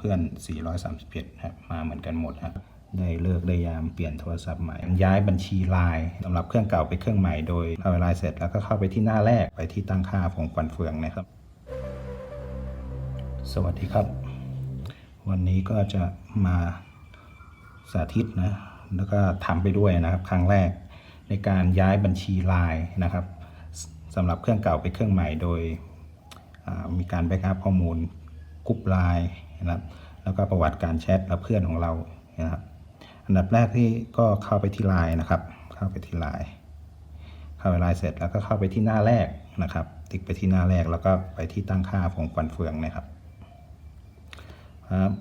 เพื่อน 431ครับมาเหมือนกันหมดครับได้เลิกได้ยามเปลี่ยนโทรศัพท์ใหม่ ย้ายบัญชีไลน์สำหรับเครื่องเก่าไปเครื่องใหม่โดยเข้าลน์เสร็จแล้วก็เข้าไปที่หน้าแรกไปที่ตั้งค่าของฟันเฟืองนะครับ สวัสดีครับ วันนี้ก็จะมาสาธิตนะแล้วก็ทำไปด้วยนะครับ ครั้งแรกในการย้ายบัญชีไลน์นะครับสำหรับเครื่องเก่าไปเครื่องใหม่โดยมีการแบ็กอัพข้อมูลกรุ๊ปไลน์ นะครับแล้วก็ประวัติการแชทและเพื่อนของเรานะครับอันดับแรกที่ก็เข้าไปที่ไลน์นะครับ เข้าไปที่ไลน์เข้าไปไลน์เสร็จแล้วก็เข้าไปที่หน้าแรกนะครับ ติ๊กไปที่หน้าแรกแล้วก็ไปที่ตั้งค่าของฟันเฟืองนะครับครับ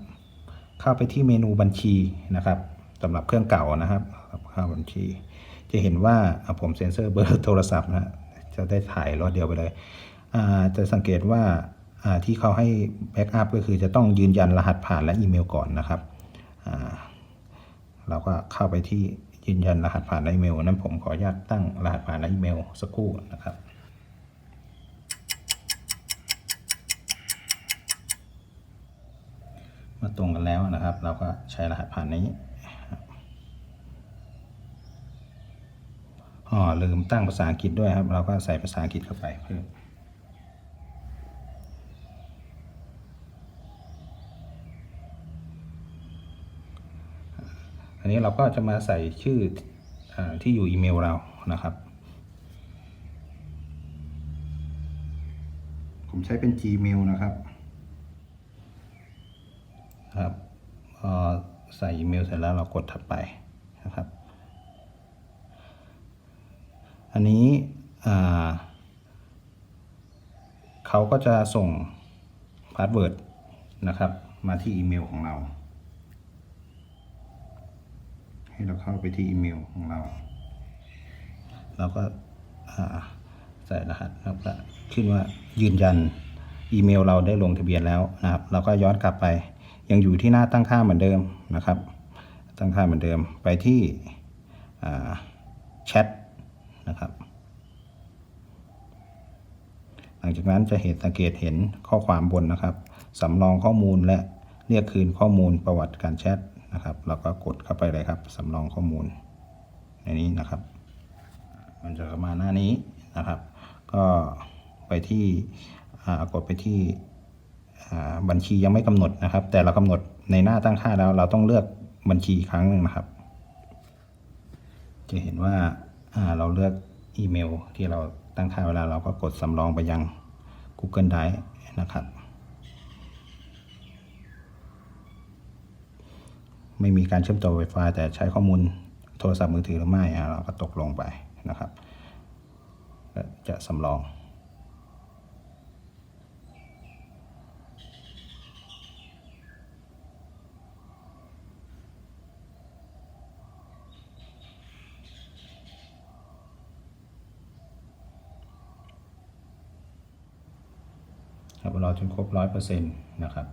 เข้าไปที่เมนูบัญชีนะครับสำหรับเครื่องเก่านะครับเข้าบัญชี จะเห็นว่าผมเซ็นเซอร์เบอร์โทรศัพท์นะจะได้ถ่ายรอดเดียวไปเลยจะสังเกตว่า ที่เขาให้แบ็กอัพก็คือจะต้องยืนยันรหัสผ่านและอีเมลก่อนนะครับเราก็เข้าไปที่ยืนยันรหัสผ่านและอีเมลนั้นผมขออนุญาตตั้งรหัสผ่านและอีเมลสักครู่นะครับมาตรงกันแล้วนะครับ เราก็ใช้รหัสผ่านนี้อ๋อลืมตั้งภาษาอังกฤษด้วยครับ เราก็ใส่ภาษาอังกฤษเข้าไปเพิ่ม อันนี้เราก็จะมาใส่ชื่ออาที่อยู่อีเมลเรานะครับ ผมใช้เป็น Gmail นะครับครับพอใส่อีเมลเสร็จแล้วเรากดถัดไปนะครับ อันนี้อ่าเขาก็จะส่งพาสเวิร์ดนะครับ มาที่อีเมลของเรา ให้เราเข้าไปที่อีเมลของเรา เราก็ใส่รหัสแล้วก็ขึ้นว่ายืนยันอีเมลเราได้ลงทะเบียนแล้วนะครับ เราก็ย้อนกลับไป ยังอยู่ที่หน้าตั้งค่าเหมือนเดิมนะครับ ตั้งค่าเหมือนเดิมไปที่แชทนะครับ หลังจากนั้นจะเห็นสังเกตเห็นข้อความบนนะครับสำรองข้อมูลและเรียกคืนข้อมูลประวัติการแชท นะครับเราก็กดเข้าไปเลยครับสำรองข้อมูลในนี้นะครับ มันจะมาหน้านี้นะครับ ก็ไปที่กดไปที่บัญชียังไม่กำหนดนะครับ แต่เรากำหนดในหน้าตั้งค่าแล้ว เราต้องเลือกบัญชีอีกครั้งหนึ่งนะครับ จะเห็นว่าาเราเลือกอีเมลที่เราตั้งค่าเวลาเราก็กดสำรองไปยัง Google Drive นะครับ ไม่มีการเชื่อมต่อ Wi-Fi แต่ใช้ข้อมูลโทรศัพท์มือถือหรือไม่เราก็ตกลงไปนะครับจะสำรองครับรอจนครบร้อยเปอร์เซ็นต์นะครับ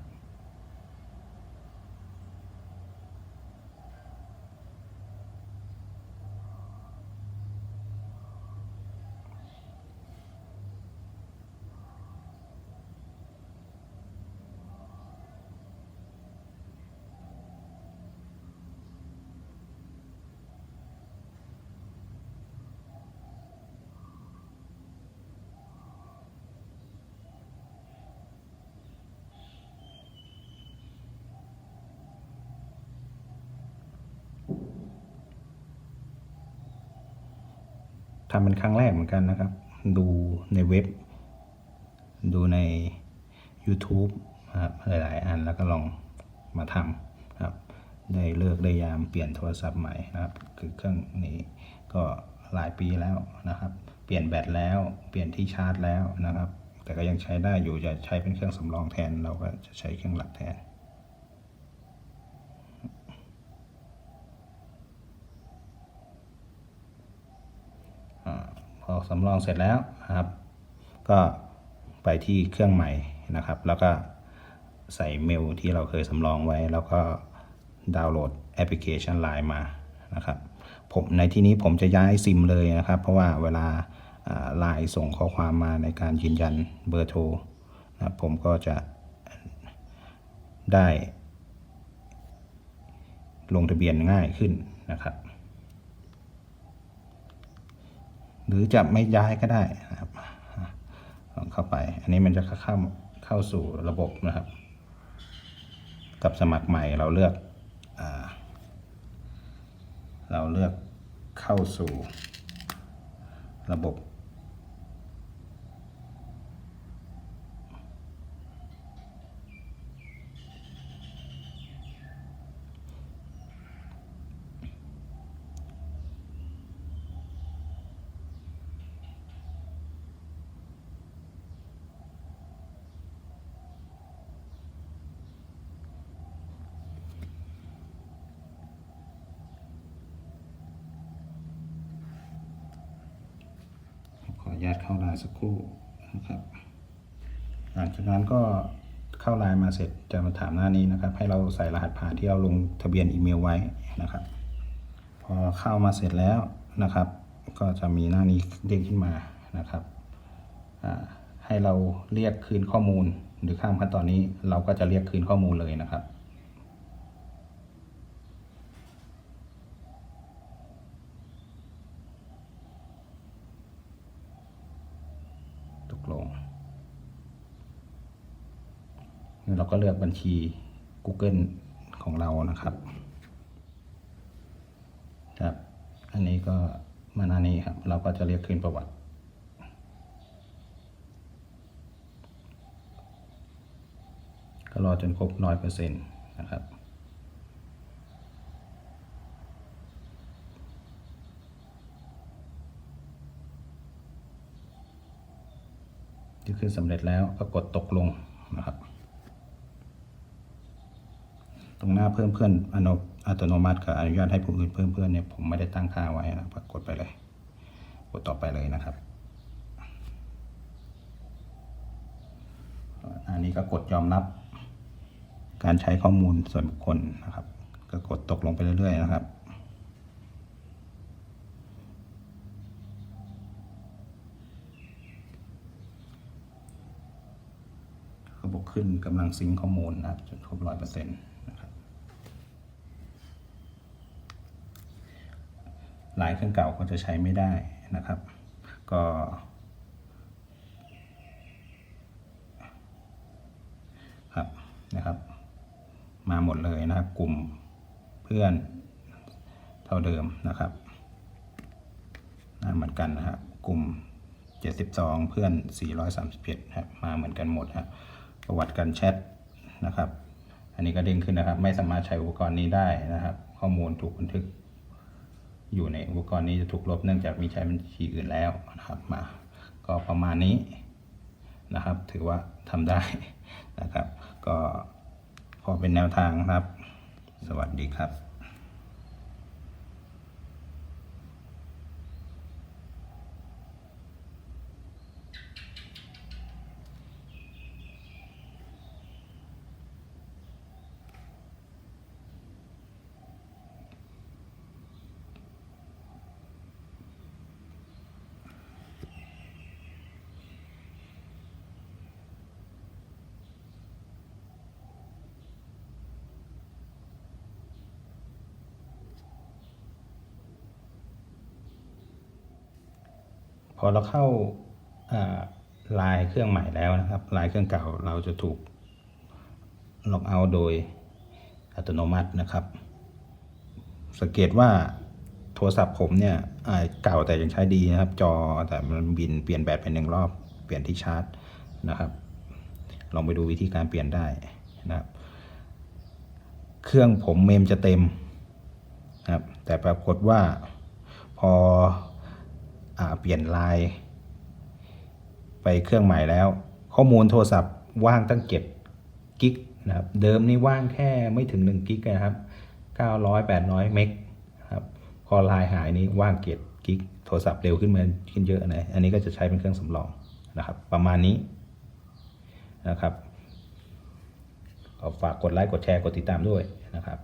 ทำเป็นครั้งแรกเหมือนกันนะครับ ดูในเว็บ ดูใน YouTube นะครับหลายๆอันแล้วก็ลองมาทำครับ ได้เลิกได้ยามเปลี่ยนโทรศัพท์ใหม่นะครับ คือเครื่องนี้ก็หลายปีแล้วนะครับ เปลี่ยนแบตแล้วเปลี่ยนที่ชาร์จแล้วนะครับ แต่ก็ยังใช้ได้อยู่จะใช้เป็นเครื่องสำรองแทน เราก็จะใช้เครื่องหลักแทน อาพอ สำรองเสร็จแล้วนะครับ ก็ไปที่เครื่องใหม่นะครับ แล้วก็ใส่เมลที่เราเคยสำรองไว้ แล้วก็ดาวน์โหลดแอปพลิเคชัน Line มานะครับผมในที่นี้ผมจะย้ายซิมเลยนะครับ เพราะว่าเวลาไลน์ส่งข้อความมาในการยืนยันเบอร์โทรนะผมก็จะได้ลงทะเบียนง่ายขึ้นนะครับ หรือจะไม่ย้ายก็ได้นะครับลองเข้าไป อันนี้มันจะเข้าเข้าสู่ระบบนะครับ กับสมัครใหม่เราเลือกอเราเลือกเข้าสู่ระบบ ญาตเข้าไลน์สักครู่นะครับ หลังจากนั้นก็เข้าไลน์มาเสร็จจะมาถามหน้านี้นะครับ ให้เราใส่รหัสผ่านที่เราลงทะเบียนอีเมลไว้นะครับ พอเข้ามาเสร็จแล้วนะครับ ก็จะมีหน้านี้เด้งขึ้นมานะครับให้เราเรียกคืนข้อมูลหรือข้ามขั้นตอนนี้เราก็จะเรียกคืนข้อมูลเลยนะครับ ตกลงแล้ว เราก็เลือกบัญชี Google ของเรานะครับครับ อันนี้ก็มาหน้านี้ครับ เราก็จะเรียกคืนประวัติ ก็รอจนครบร้อยเปอร์เซ็นต์นะครับที่คือสำเร็จแล้วก็กดตกลงนะครับ รงหน้าเพิ่มเพื่อนอนุอัตโนมัติกับอนุญาตให้ผู้อื่นเพิ่มเพื่อนเนี่ยผมไม่ได้ตั้งค่าไว้นะครับกดไปเลย กดต่อไปเลยนะครับอันนี้ก็กดยอมรับ การใช้ข้อมูลส่วนบุคคลนะครับ ก็กดตกลงไปเรื่อย ๆ นะครับระบบขึ้นกำลังซิงข้อมูลนะครับจนครบร้อยเปอร์เซ็นต์นะครับ ลายเครื่องเก่าก็จะใช้ไม่ได้นะครับ ก็ ครับนะครับ มาหมดเลยนะครับกลุ่มเพื่อนเท่าเดิมนะครับนะเหมือนกันนะครับกลุ่ม 72 เพื่อน 431ครับมาเหมือนกันหมดครับประวัติการแชทนะครับ อันนี้ก็เด้งขึ้นนะครับ ไม่สามารถใช้อุปกรณ์นี้ได้นะครับ ข้อมูลถูกบันทึก อยู่ในอุปกรณ์นี้จะถูกลบเนื่องจากมีใช้บัญชีอื่นแล้วนะครับมาก็ประมาณนี้นะครับ ถือว่าทำได้นะครับ ก็พอเป็นแนวทางครับ สวัสดีครับ พอเราเข้าลน์เครื่องใหม่แล้วนะครับลน์เครื่องเก่าเราจะถูกล็อกเอาโดยอัตโนมัตินะครับ สังเกตว่าโทรศัพท์ผมเนี่ยเก่าแต่ยังใช้ดีนะครับ จอแต่มันบินเปลี่ยนแบตเป็นหนึ่งรอบ เปลี่ยนที่ชาร์จนะครับ ลองไปดูวิธีการเปลี่ยนได้นะครับ เครื่องผมเมมจะเต็มนะครับ แต่ปรากฏว่าพอ เปลี่ยนไลน์ไปเครื่องใหม่แล้ว ข้อมูลโทรศัพท์ว่างตั้งเก็บกิกนะครับเดิมนี่ว่างแค่ไม่ถึง 1 กิกนะครับ 900 800 เมกครับพอไลน์หายนี้ว่างเก็บกิกโทรศัพท์เร็วขึ้นมาขึ้นเยอะนะอันนี้ก็จะใช้เป็นเครื่องสำรองนะครับ ประมาณนี้นะครับฝากกดไลค์กดแชร์กดติดตามด้วยนะครับ